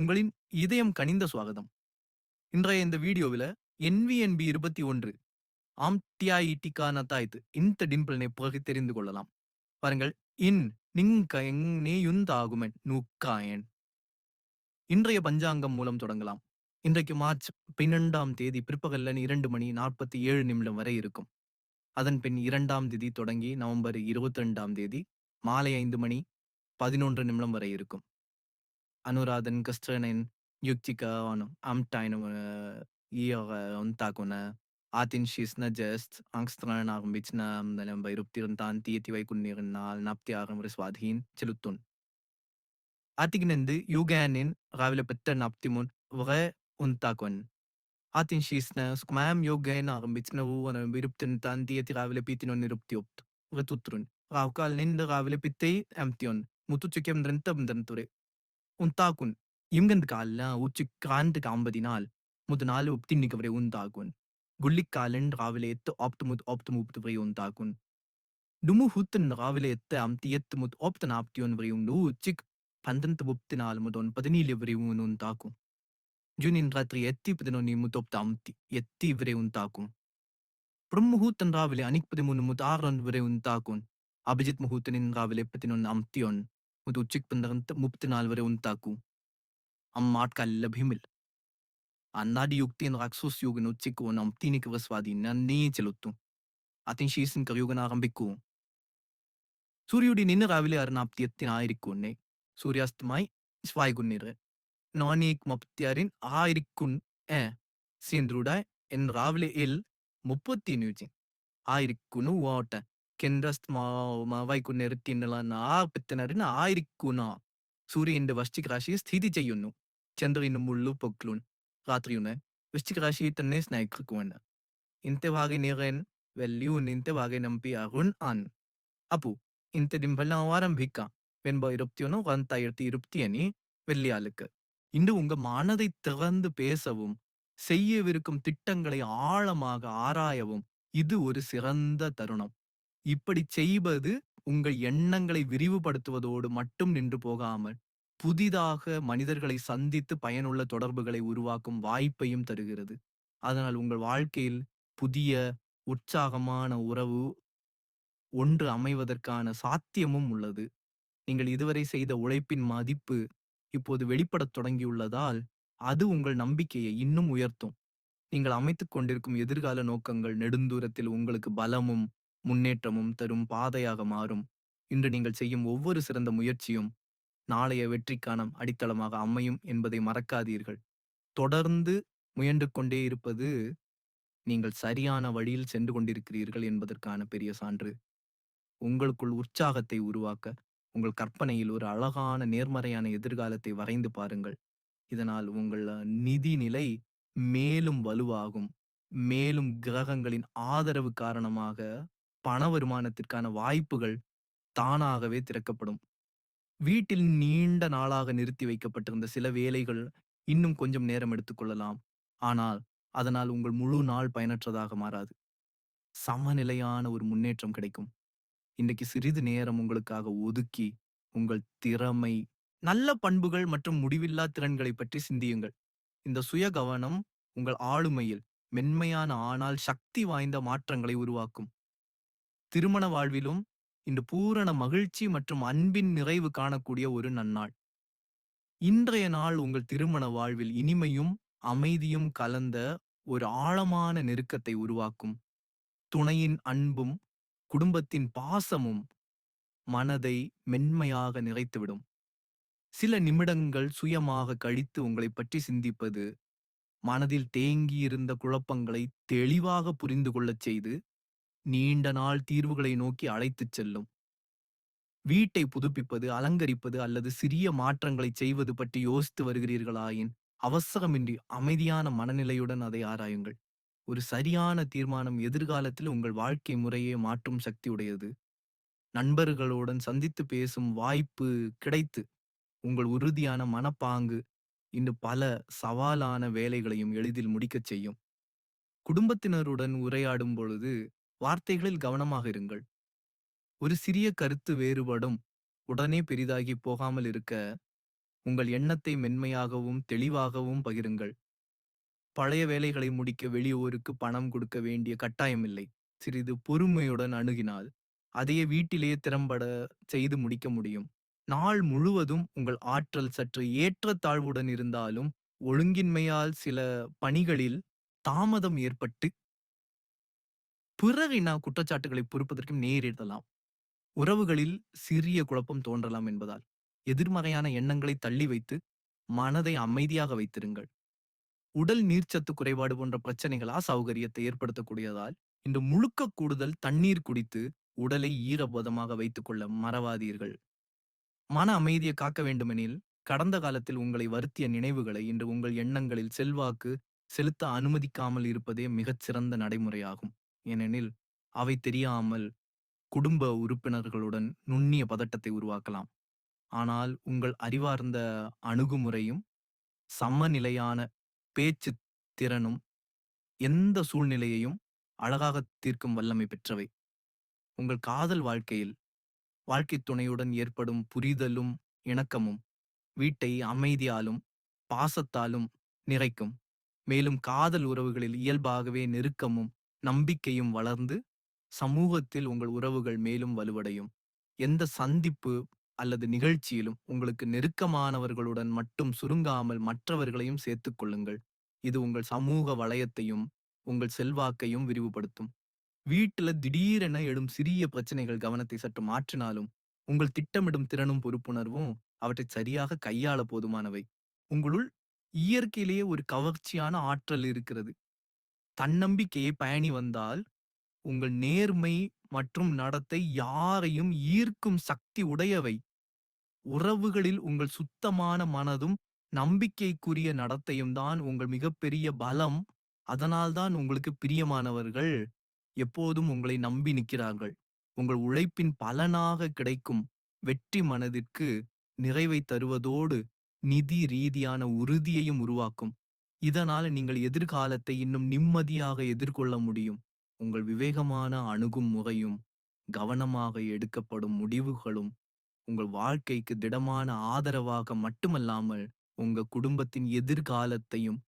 உங்களின் இதயம் கனிந்த சுவாகதம். இன்றைய இந்த வீடியோவில் என்விஎன்பி இருபத்தி ஒன்று ஆம்டியாயிட்டிக்கான தாய்த்து இந்த டிம்பிள்னை பிறகு தெரிந்து கொள்ளலாம். பாருங்கள் இன் நிங்க நேயுந்தாகுமென் நூக்காயன் இன்றைய பஞ்சாங்கம் மூலம் தொடங்கலாம். இன்றைக்கு மார்ச் பன்னிரெண்டாம் தேதி பிற்பகல்லன் இரண்டு மணி நாற்பத்தி ஏழு நிமிடம் வரை இருக்கும். அதன் பின் இரண்டாம் தேதி தொடங்கி நவம்பர் இருபத்தி ரெண்டாம் தேதி மாலை ஐந்து மணி பதினொன்று நிமிடம் வரை இருக்கும். அனுராதன் கஸ்டனன் யுக்திகா amtaino ier ontakuna atin shisna just angstran armbitsna dalam bayrup tan tieti vai kunnirnal napti aram reswadhin celutun atignendi yuganin ravile petta naptimun vre untakon atin shisna skmam yogain armbitsna ruana bayrup tan tieti ravile pitinon niruptiopt vre tutrun ravkal nind ravile pittei amtion mutuchukem drentam drenture untakun imgand kalla uchikrant kambadinal ಮುದನಾಲು ಉಪ್ತಿನ್ನಿಗವರೆ ಉಂದಾಗುನ್ ಗುಳ್ಳಿಕ್ಕಾಲನ್ ರಾವಿಲೆ ಎತ್ತು ಆಪ್ತ ಮುದ್ ಆಪ್ತ ಮುಪ್ತವರೆ ಉಂದಾಗುನ್ ಡುಮು ಹುತ್ತನ್ ರಾವಿಲೆ ಎತ್ತ ಅಮ್ತಿ ಎತ್ತು ಮುದ್ ಆಪ್ತನ ಆಪ್ತಿಯೋನ್ ವರೆ ಉಂಡು ಚಿಕ್ ಪಂದಂತ ಉಪ್ತಿನಾಲ್ ಮುದೊನ್ ಪದನೀಲಿ ವರೆ ಉನ್ ಉಂತಾಕು ಜುನಿನ್ ರಾತ್ರಿ ಎತ್ತಿ ಪದನೋ ನೀ ಮುತ್ತೊಪ್ತ ಅಮ್ತಿ ಎತ್ತಿ ವರೆ ಉಂತಾಕು ಬ್ರಹ್ಮಹೂತನ್ ರಾವಿಲೆ ಅನಿಕ್ ಪದಿ ಮುನ್ ಮುದ್ ಆರನ್ ವರೆ ಉಂತಾಕುನ್ ಅಭಿಜಿತ್ ಮುಹೂತನಿನ್ ರಾವಿಲೆ ಪತಿನೊನ್ ಅಮ್ತಿಯೋನ್ उद्योजकपणापर्यंत मुक्त नालवरे उंटाकू అమ్మాట్కల్ల భీమిల్ అన్నాడి యుక్తిని రాక్షస యుగను చిక్కువనం తీనికి వస్వాదీన నీచెలుత్తు అతని శీసిన కలియుగన ఆరంభిక్కు സൂര്യയുടെ നിന്ന രാവിലെ അറുനാപ്തിയത്തിനായിരിക്കുന്നെ സൂര്യാസ്തമായി സ്വായികുന്നിർ നോനീക് മപ്തിയാരിൻ ആയിരിക്കും ഏ സീന്ദ്രൂഡായ് എൻ രാവിലെ എൽ മുപ്പത്തിനൂജി ആയിരിക്കുന്നു ഓട്ട కెన్రస్త్ మా మా వైకున్నెరు తిన్నల నా పెత్తనడిన ఆయిరిక్కున സൂര്യന്റെ വൃശ്ചിക രാശിയിൽ സ്ഥിതി ചെയ്യുന്നു ചന്ദ്രന്റെ മുള്ളു പൊക്ലൂൺ രാത്രിയുന് വൃശ്ചിക രാശിയിൽ തന്നെ സ്നേഹിക്കുവാണ് ഇന്നത്തെ ഭാഗ നിറയൻ വെല്ലിയൂൻ ഇന്നത്തെ ഭാഗ നമ്പി അരുൺ ആൻ അപ്പു ഇന്നത്തെ ദിമ്പെല്ലാം ആരംഭിക്കാം வெண்பா இருபத்தி ஒன்று ரெண்டாயிரத்தி இருபத்தி அணி வெள்ளியாளுக்கு இன்று உங்க மனதை திறந்து பேசவும் செய்யவிருக்கும் திட்டங்களை ஆழமாக ஆராயவும் இது ஒரு சிறந்த தருணம் இப்படி செய்வது உங்கள் எண்ணங்களை விரிவுபடுத்துவதோடு மட்டும் நின்று போகாமல் புதிதாக மனிதர்களை சந்தித்து பயனுள்ள தொடர்புகளை உருவாக்கும் வாய்ப்பையும் தருகிறது. அதனால் உங்கள் வாழ்க்கையில் புதிய உற்சாகமான உறவு ஒன்று அமைவதற்கான சாத்தியமும் உள்ளது. நீங்கள் இதுவரை செய்த உழைப்பின் மதிப்பு இப்போது வெளிப்படத் தொடங்கியுள்ளதால் அது உங்கள் நம்பிக்கையை இன்னும் உயர்த்தும். நீங்கள் அமைத்துக் கொண்டிருக்கும் எதிர்கால நோக்கங்கள் நெடுந்தூரத்தில் உங்களுக்கு பலமும் முன்னேற்றமும் தரும் பாதையாக மாறும். இன்று நீங்கள் செய்யும் ஒவ்வொரு சிறந்த முயற்சியும் நாளைய வெற்றிக்கான அடித்தளமாக அமையும் என்பதை மறக்காதீர்கள். தொடர்ந்து முயன்று கொண்டே இருப்பது நீங்கள் சரியான வழியில் சென்று கொண்டிருக்கிறீர்கள் என்பதற்கான பெரிய சான்று. உங்களுக்குள் உற்சாகத்தை உருவாக்க உங்கள் கற்பனையில் ஒரு அழகான நேர்மறையான எதிர்காலத்தை வரைந்து பாருங்கள். இதனால் உங்கள் நிதி நிலை மேலும் வலுவாகும். மேலும் கிரகங்களின் ஆதரவு காரணமாக பண வருமானத்திற்கான வாய்ப்புகள் தானாகவே திறக்கப்படும். வீட்டில் நீண்ட நாளாக நிறுத்தி வைக்கப்பட்டிருந்த சில வேலைகள் இன்னும் கொஞ்சம் நேரம் எடுத்துக்கொள்ளலாம். ஆனால் அதனால் உங்கள் முழு நாள் பயனற்றதாக மாறாது. சமநிலையான ஒரு முன்னேற்றம் கிடைக்கும். இன்றைக்கு சிறிது நேரம் உங்களுக்காக ஒதுக்கி உங்கள் திறமை நல்ல பண்புகள் மற்றும் முடிவில்லா திறன்களை பற்றி சிந்தியுங்கள். இந்த சுய கவனம் உங்கள் ஆளுமையில் மென்மையான ஆனால் சக்தி வாய்ந்த மாற்றங்களை உருவாக்கும். திருமண வாழ்விலும் இன்று பூரண மகிழ்ச்சி மற்றும் அன்பின் நிறைவு காணக்கூடிய ஒரு நன்னாள். இன்றைய நாள் உங்கள் திருமண வாழ்வில் இனிமையும் அமைதியும் கலந்த ஒரு ஆழமான நெருக்கத்தை உருவாக்கும். துணையின் அன்பும் குடும்பத்தின் பாசமும் மனதை மென்மையாக நிறைத்துவிடும். சில நிமிடங்கள் சுயமாக கழித்து உங்களை பற்றி சிந்திப்பது மனதில் தேங்கியிருந்த குழப்பங்களை தெளிவாக புரிந்து கொள்ளச் செய்து நீண்ட நாள் தீர்வுகளை நோக்கி அழைத்துச் செல்லும். வீட்டை புதுப்பிப்பது அலங்கரிப்பது அல்லது சிறிய மாற்றங்களை செய்வது பற்றி யோசித்து வருகிறீர்களாயின் அவசரமின்றி அமைதியான மனநிலையுடன் அதை ஆராயுங்கள். ஒரு சரியான தீர்மானம் எதிர்காலத்தில் உங்கள் வாழ்க்கை முறையை மாற்றும் சக்தி உடையது நண்பர்களுடன் சந்தித்து பேசும் வாய்ப்பு கிடைத்து உங்கள் உறுதியான மனப்பாங்கு இன்று பல சவாலான வேலைகளையும் எளிதில் முடிக்கச் செய்யும். குடும்பத்தினருடன் உரையாடும் பொழுது வார்த்தைகளில் கவனமாக இருங்கள். ஒரு சிறிய கருத்து வேறுபடும் உடனே பெரிதாகி போகாமல் இருக்க உங்கள் எண்ணத்தை மென்மையாகவும் தெளிவாகவும் பகிருங்கள். பழைய வேலைகளை முடிக்க வெளியூருக்கு பணம் கொடுக்க வேண்டிய கட்டாயமில்லை சிறிது பொறுமையுடன் அணுகினால் அதையே வீட்டிலேயே திறம்பட செய்து முடிக்க முடியும். நாள் முழுவதும் உங்கள் ஆற்றல் சற்று ஏற்றத்தாழ்வுடன் இருந்தாலும் ஒழுங்கின்மையால் சில பணிகளில் தாமதம் ஏற்பட்டு பிறரின குற்றச்சாட்டுகளை பொறுப்பதற்கும் நேரிடலாம் உறவுகளில் சிறிய குழப்பம் தோன்றலாம் என்பதால். எதிர்மறையான எண்ணங்களை தள்ளி வைத்து மனதை அமைதியாக வைத்திருங்கள். உடல் நீர்ச்சத்து குறைபாடு போன்ற பிரச்சனைகளா சௌகரியத்தை ஏற்படுத்தக்கூடியதால் இன்று முழுக்க கூடுதல் தண்ணீர் குடித்து உடலை ஈரபதமாக வைத்துக் கொள்ள மறவாதீர்கள். மன அமைதியை காக்க வேண்டுமெனில் கடந்த காலத்தில் உங்களை வருத்திய நினைவுகளை இன்று உங்கள் எண்ணங்களில் செல்வாக்கு செலுத்த அனுமதிக்காமல் இருப்பதே மிகச் சிறந்த நடைமுறையாகும். ஏனெனில் அவை தெரியாமல் குடும்ப உறுப்பினர்களுடன் நுண்ணிய பதட்டத்தை உருவாக்கலாம். ஆனால் உங்கள் அறிவார்ந்த அணுகுமுறையும் சமநிலையான பேச்சு திறனும் எந்த சூழ்நிலையையும் அழகாக தீர்க்கும் வல்லமை பெற்றவை. உங்கள் காதல் வாழ்க்கையில் வாழ்க்கை துணையுடன் ஏற்படும் புரிதலும் இணக்கமும் வீட்டை அமைதியாலும் பாசத்தாலும் நிறைக்கும். மேலும் காதல் உறவுகளில் இயல்பாகவே நெருக்கமும் நம்பிக்கையும் வளர்ந்து சமூகத்தில் உங்கள் உறவுகள் மேலும் வலுவடையும். எந்த சந்திப்பு அல்லது நிகழ்ச்சியிலும் உங்களுக்கு நெருக்கமானவர்களுடன் மட்டும் சுருங்காமல் மற்றவர்களையும் சேர்த்துக் கொள்ளுங்கள். இது உங்கள் சமூக வளையத்தையும் உங்கள் செல்வாக்கையும் விரிவுபடுத்தும். வீட்டுல திடீரென எழும் சிறிய பிரச்சனைகள் கவனத்தை சற்று மாற்றினாலும் உங்கள் திட்டமிடும் திறனும் பொறுப்புணர்வும் அவற்றை சரியாக கையாள போதுமானவை. உங்களுள் இயற்கையிலேயே ஒரு கவர்ச்சியான ஆற்றல் இருக்கிறது. தன்னம்பிக்கையை பயணி வந்தால் உங்கள் நேர்மை மற்றும் நடத்தை யாரையும் ஈர்க்கும் சக்தி உடையவை. உறவுகளில் உங்கள் சுத்தமான மனதும் நம்பிக்கைக்குரிய நடத்தையும் தான் உங்கள் மிகப்பெரிய பலம். அதனால்தான் உங்களுக்கு பிரியமானவர்கள் எப்போதும் உங்களை நம்பி நிற்கிறார்கள். உங்கள் உழைப்பின் பலனாக கிடைக்கும் வெற்றி மனதிற்கு நிறைவை தருவதோடு நிதி ரீதியான உறுதியையும் உருவாக்கும். இதனால் நீங்கள் எதிர்காலத்தை இன்னும் நிம்மதியாக எதிர்கொள்ள முடியும். உங்கள் விவேகமான அணுகும் முறையும் கவனமாக எடுக்கப்படும் முடிவுகளும் உங்கள் வாழ்க்கைக்கு திடமான ஆதரவாக மட்டுமல்லாமல் உங்க குடும்பத்தின் எதிர்காலத்தையும்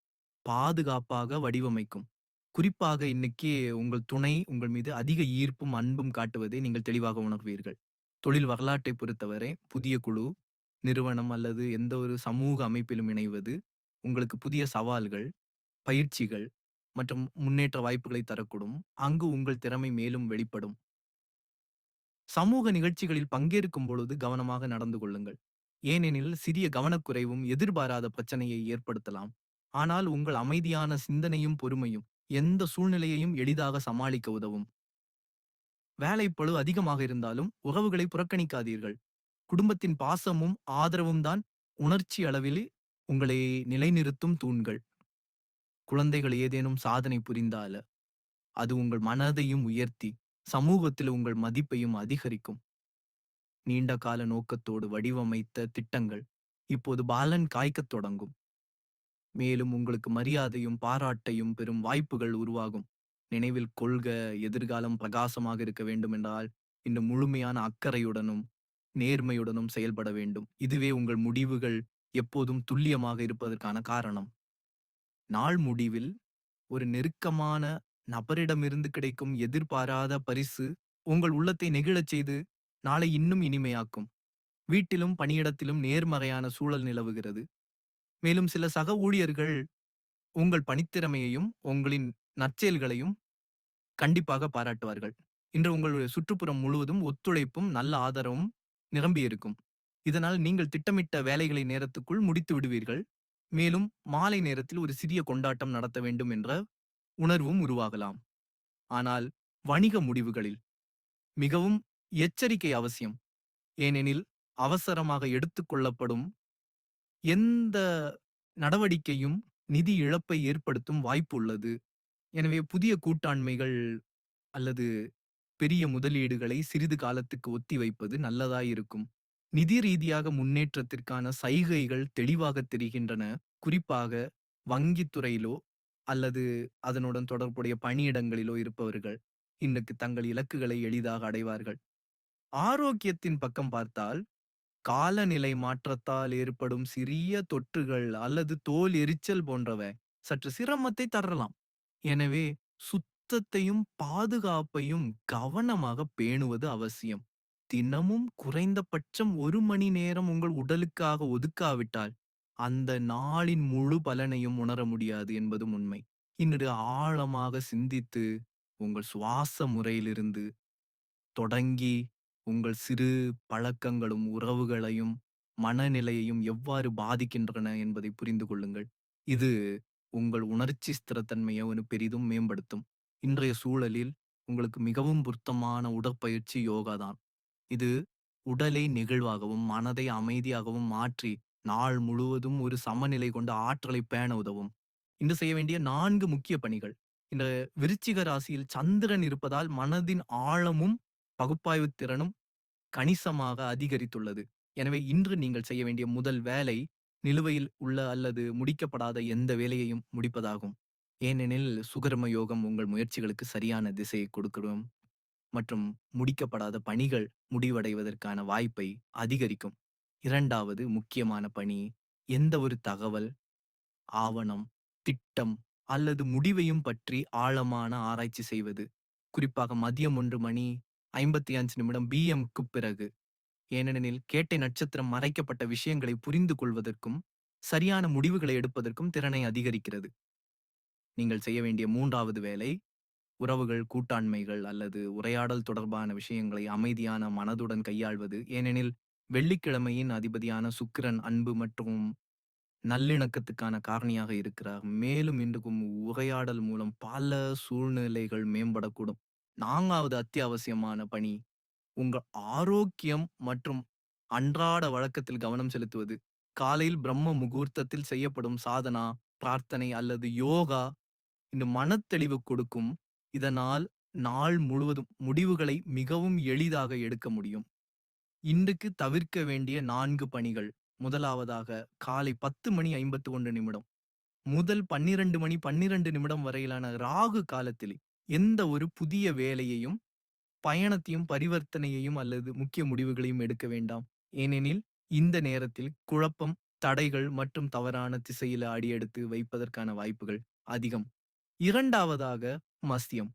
பாதுகாப்பாக வடிவமைக்கும். குறிப்பாக இன்னைக்கு உங்கள் துணை உங்கள் மீது அதிக ஈர்ப்பும் அன்பும் காட்டுவதை நீங்கள் தெளிவாக உணர்வீர்கள். தொழில் வரலாற்றை பொறுத்தவரை புதிய குழு நிறுவனம் அல்லது எந்த ஒரு சமூக அமைப்பிலும் இணைவது உங்களுக்கு புதிய சவால்கள் பயிற்சிகள் மற்றும் முன்னேற்ற வாய்ப்புகளை தரக்கூடும். அங்கு உங்கள் திறமை மேலும் வெளிப்படும். சமூக நிகழ்ச்சிகளில் பங்கேற்கும் பொழுது கவனமாக நடந்து கொள்ளுங்கள். ஏனெனில் சிறிய கவனக்குறைவும் எதிர்பாராத பிரச்சனையை ஏற்படுத்தலாம். ஆனால் உங்கள் அமைதியான சிந்தனையும் பொறுமையும் எந்த சூழ்நிலையையும் எளிதாக சமாளிக்க உதவும். வேலைப்பளு அதிகமாக இருந்தாலும் உறவுகளை புறக்கணிக்காதீர்கள். குடும்பத்தின் பாசமும் ஆதரவும் தான் உணர்ச்சி அளவிலே உங்களை நிலைநிறுத்தும் தூண்கள். குழந்தைகள் ஏதேனும் சாதனை புரிந்தால அது உங்கள் மனதையும் உயர்த்தி சமூகத்தில் உங்கள் மதிப்பையும் அதிகரிக்கும். நீண்ட கால நோக்கத்தோடு வடிவமைத்த திட்டங்கள் இப்போது பாலன் காய்க்கத் தொடங்கும். மேலும் உங்களுக்கு மரியாதையும் பாராட்டையும் பெறும் வாய்ப்புகள் உருவாகும். நினைவில் கொள்க எதிர்காலம் பிரகாசமாக இருக்க வேண்டுமென்றால் இன்னும் இந்த முழுமையான அக்கறையுடனும் நேர்மையுடனும் செயல்பட வேண்டும். இதுவே உங்கள் முடிவுகள் எப்போதும் துல்லியமாக இருப்பதற்கான காரணம். நாள் முடிவில் ஒரு நெருக்கமான நபரிடமிருந்து கிடைக்கும் எதிர்பாராத பரிசு உங்கள் உள்ளத்தை நெகிழச் செய்து நாளை இன்னும் இனிமையாக்கும். வீட்டிலும் பணியிடத்திலும் நேர்மறையான சூழல் நிலவுகிறது. மேலும் சில சக ஊழியர்கள் உங்கள் பணித்திறமையையும் உங்களின் நற்செயல்களையும் கண்டிப்பாக பாராட்டுவார்கள். இன்று உங்களுடைய சுற்றுப்புறம் முழுவதும் ஒத்துழைப்பும் நல்ல ஆதரவும் நிரம்பியிருக்கும். இதனால் நீங்கள் திட்டமிட்ட வேலைகளை நேரத்துக்குள் முடித்து விடுவீர்கள். மேலும் மாலை நேரத்தில் ஒரு சிறிய கொண்டாட்டம் நடத்த வேண்டும் என்ற உணர்வும் உருவாகலாம். ஆனால் வணிக முடிவுகளில் மிகவும் எச்சரிக்கை அவசியம். ஏனெனில் அவசரமாக எடுத்துக்கொள்ளப்படும் எந்த நடவடிக்கையும் நிதி இழப்பை ஏற்படுத்தும் வாய்ப்பு உள்ளது. எனவே புதிய கூட்டாண்மைகள் அல்லது பெரிய முதலீடுகளை சிறிது காலத்துக்கு ஒத்திவைப்பது நல்லதாயிருக்கும். நிதி ரீதியாக முன்னேற்றத்திற்கான சைகைகள் தெளிவாக தெரிகின்றன குறிப்பாக வங்கித் துறையிலோ அல்லது அதனுடன் தொடர்புடைய பணியிடங்களிலோ இருப்பவர்கள் இன்றைக்கு தங்கள் இலக்குகளை எளிதாக அடைவார்கள் ஆரோக்கியத்தின் பக்கம் பார்த்தால் காலநிலை மாற்றத்தால் ஏற்படும் சிறிய தொற்றுகள் அல்லது தோல் எரிச்சல் போன்றவை சற்று சிரமத்தை தரலாம். எனவே சுத்தத்தையும் பாதுகாப்பையும் கவனமாக பேணுவது அவசியம். தினமும் குறைந்தபட்சம் ஒரு மணி நேரம் உங்கள் உடலுக்காக ஒதுக்காவிட்டால் அந்த நாளின் முழு பலனையும் உணர முடியாது என்பதும் உண்மை. இன்று ஆழமாக சிந்தித்து உங்கள் சுவாச முறையிலிருந்து தொடங்கி உங்கள் சிறு பழக்கங்களும், உறவுகளையும், மனநிலையையும் எவ்வாறு பாதிக்கின்றன என்பதை புரிந்து கொள்ளுங்கள். இது உங்கள் உணர்ச்சி ஸ்திரத்தன்மையை ஒரு பெரிதும் மேம்படுத்தும். இன்றைய சூழலில் உங்களுக்கு மிகவும் பொருத்தமான உடற்பயிற்சி யோகா தான். இது உடலை நெகிழ்வாகவும், மனதை அமைதியாகவும் மாற்றி, நாள் முழுவதும் ஒரு சமநிலை கொண்ட ஆற்றலை பேண உதவும். இன்று செய்ய வேண்டிய நான்கு முக்கிய பணிகள். இந்த விருச்சிக ராசியில் சந்திரன் இருப்பதால் மனதின் ஆழமும், பகுப்பாய்வு திறனும் கணிசமாக அதிகரித்துள்ளது. எனவே இன்று நீங்கள் செய்ய வேண்டிய முதல் வேலை, நிலுவையில் உள்ள அல்லது முடிக்கப்படாத எந்த வேலையையும் முடிப்பதாகும். ஏனெனில் சுகர்ம யோகம் உங்கள் முயற்சிகளுக்கு சரியான திசையை கொடுக்கணும் மற்றும் முடிக்கப்படாத பணிகள் முடிவடைவதற்கான வாய்ப்பை அதிகரிக்கும். இரண்டாவது முக்கியமான பணி, எந்த ஒரு தகவல், ஆவணம், திட்டம் அல்லது முடிவையும் பற்றி ஆழமான ஆராய்ச்சி செய்வது. குறிப்பாக மதியம் ஒன்று மணி 55 நிமிடம் பிஎம்க்கு பிறகு. ஏனெனில் கேட்டை நட்சத்திரம் மறைக்கப்பட்ட விஷயங்களை புரிந்து கொள்வதற்கும், சரியான முடிவுகளை எடுப்பதற்கும் திறனை அதிகரிக்கிறது. நீங்கள் செய்ய வேண்டிய மூன்றாவது வேலை, உறவுகள், கூட்டாண்மைகள் அல்லது உரையாடல் தொடர்பான விஷயங்களை அமைதியான மனதுடன் கையாள்வது. ஏனெனில் வெள்ளிக்கிழமையின் அதிபதியான சுக்கிரன் அன்பு மற்றும் நல்லிணக்கத்துக்கான காரணியாக இருக்கிறார். மேலும் இன்றும் உரையாடல் மூலம் பல சூழ்நிலைகள் மேம்படக்கூடும். நான்காவது அத்தியாவசியமான பணி, உங்கள் ஆரோக்கியம் மற்றும் அன்றாட வழக்கத்தில் கவனம் செலுத்துவது. காலையில் பிரம்ம முகூர்த்தத்தில் செய்யப்படும் சாதனா, பிரார்த்தனை அல்லது யோகா இந்த மனத்தெளிவு கொடுக்கும். இதனால் நாள் முழுவதும் முடிவுகளை மிகவும் எளிதாக எடுக்க முடியும். இன்றுக்கு தவிர்க்க வேண்டிய நான்கு பணிகள். முதலாவதாக காலை 10 மணி 51 நிமிடம் முதல் 12 மணி 12 நிமிடம் வரையிலான ராகு காலத்தில் எந்த ஒரு புதிய வேலையையும், பயணத்தையும், பரிவர்த்தனையையும் அல்லது முக்கிய முடிவுகளையும் எடுக்க வேண்டாம். ஏனெனில் இந்த நேரத்தில் குழப்பம், தடைகள் மற்றும் தவறான திசையில் அடியெடுத்து வைப்பதற்கான வாய்ப்புகள் அதிகம். இரண்டாவதாக மதியம்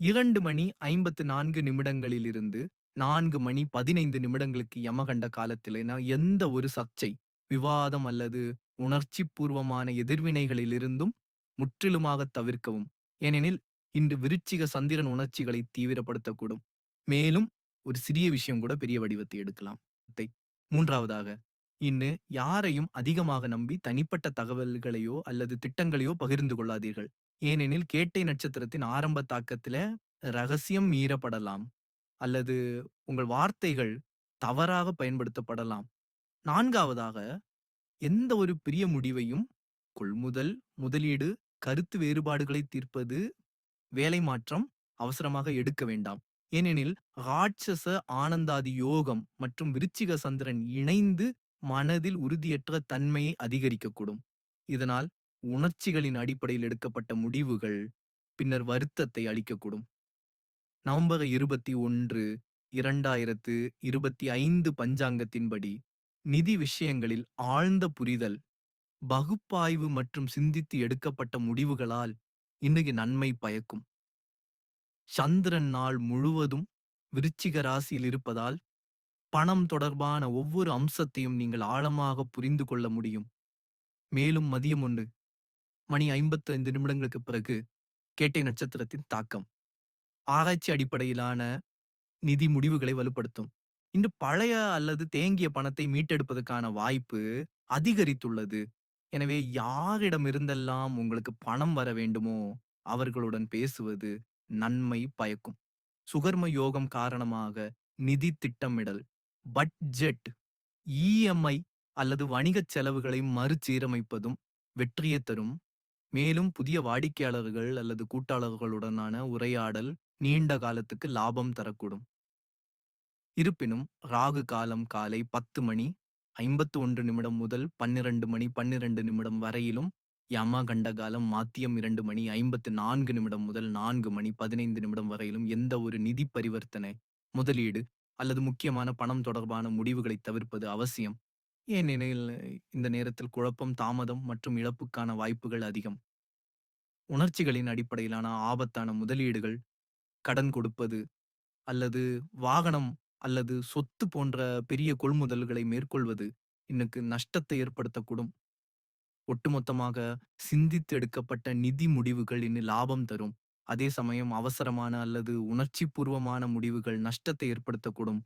2 மணி 54 நிமிடங்களிலிருந்து நான்கு மணி 15 நிமிடங்களுக்கு யமகண்ட காலத்திலேனா எந்த ஒரு சர்ச்சை, விவாதம் அல்லது உணர்ச்சிபூர்வமான எதிர்வினைகளிலிருந்தும் முற்றிலுமாக தவிர்க்கவும். ஏனெனில் இன்று விருச்சிக சந்திரன் உணர்ச்சிகளை தீவிரப்படுத்தக்கூடும். மேலும் ஒரு சிறிய விஷயம் கூட பெரிய வடிவத்தை எடுக்கலாம். மூன்றாவதாக இன்னு யாரையும் அதிகமாக நம்பி தனிப்பட்ட தகவல்களையோ அல்லது திட்டங்களையோ பகிர்ந்து கொள்ளாதீர்கள். ஏனெனில் கேட்டை நட்சத்திரத்தின் ஆரம்ப தாக்கத்தில ரகசியம் மீறப்படலாம். அல்லது உங்கள் வார்த்தைகள் தவறாக பயன்படுத்தப்படலாம். நான்காவதாக எந்த ஒரு பெரிய முடிவையும் கொள்முதல், முதலீடு, கருத்து வேறுபாடுகளை தீர்ப்பது, வேலை மாற்றம் அவசரமாக எடுக்க வேண்டாம். ஏனெனில் ராட்சச ஆனந்தாதி யோகம் மற்றும் விருச்சிக சந்திரன் இணைந்து மனதில் உறுதியற்ற தன்மையை அதிகரிக்கக்கூடும். இதனால் உணர்ச்சிகளின் அடிப்படையில் எடுக்கப்பட்ட முடிவுகள் பின்னர் வருத்தத்தை அளிக்கக்கூடும். நவம்பர் 21, 2025 பஞ்சாங்கத்தின்படி நிதி விஷயங்களில் ஆழ்ந்த புரிதல், பகுப்பாய்வு மற்றும் சிந்தித்து எடுக்கப்பட்ட முடிவுகளால் இன்னைக்கு நன்மை பயக்கும். சந்திரன் நாள் முழுவதும் விருச்சிக ராசியில் இருப்பதால், பணம் தொடர்பான ஒவ்வொரு அம்சத்தையும் நீங்கள் ஆழமாக புரிந்து கொள்ள முடியும். மேலும் மதியம் ஒன்று மணி 55 நிமிடங்களுக்கு பிறகு கேட்டை நட்சத்திரத்தின் தாக்கம். ஆராய்ச்சி அடிப்படையிலான நிதி முடிவுகளை வலுப்படுத்தும். இன்று பழைய அல்லது தேங்கிய பணத்தை மீட்டெடுப்பதற்கான வாய்ப்பு அதிகரித்துள்ளது. எனவே யாரிடமிருந்தெல்லாம் உங்களுக்கு பணம் வர வேண்டுமோ, அவர்களுடன் பேசுவது நன்மை பயக்கும். சுகர்ம யோகம் காரணமாக நிதி திட்டமிடல், பட்ஜெட், இஎம்ஐ அல்லது வணிகச் செலவுகளை மறுசீரமைப்பதும் வெற்றியை தரும். மேலும் புதிய வாடிக்கையாளர்கள் அல்லது கூட்டாளர்களுடனான உரையாடல் நீண்ட காலத்துக்கு லாபம் தரக்கூடும். இருப்பினும் ராகு காலம் காலை 10 மணி 51 நிமிடம் முதல் 12 மணி 12 நிமிடம் வரையிலும், யமகண்ட காலம் மாத்தியம் இரண்டு மணி 54 நிமிடம் முதல் நான்கு மணி 15 நிமிடம் வரையிலும் எந்த ஒரு நிதி பரிவர்த்தனை, முதலீடு அல்லது முக்கியமான பணம் தொடர்பான முடிவுகளை தவிர்ப்பது அவசியம். ஏனெனில் இந்த நேரத்தில் குழப்பம், தாமதம் மற்றும் இழப்புக்கான வாய்ப்புகள் அதிகம். உணர்ச்சிகளின் அடிப்படையிலான ஆபத்தான முதலீடுகள், கடன் கொடுப்பது அல்லது வாகனம் அல்லது சொத்து போன்ற பெரிய கொள்முதல்களை மேற்கொள்வது இன்னுக்கு நஷ்டத்தை ஏற்படுத்தக்கூடும். ஒட்டுமொத்தமாக சிந்தித்து எடுக்கப்பட்ட நிதி முடிவுகள் இன்னும் லாபம் தரும். அதே சமயம் அவசரமான அல்லது உணர்ச்சிபூர்வமான முடிவுகள் நஷ்டத்தை ஏற்படுத்தக்கூடும்.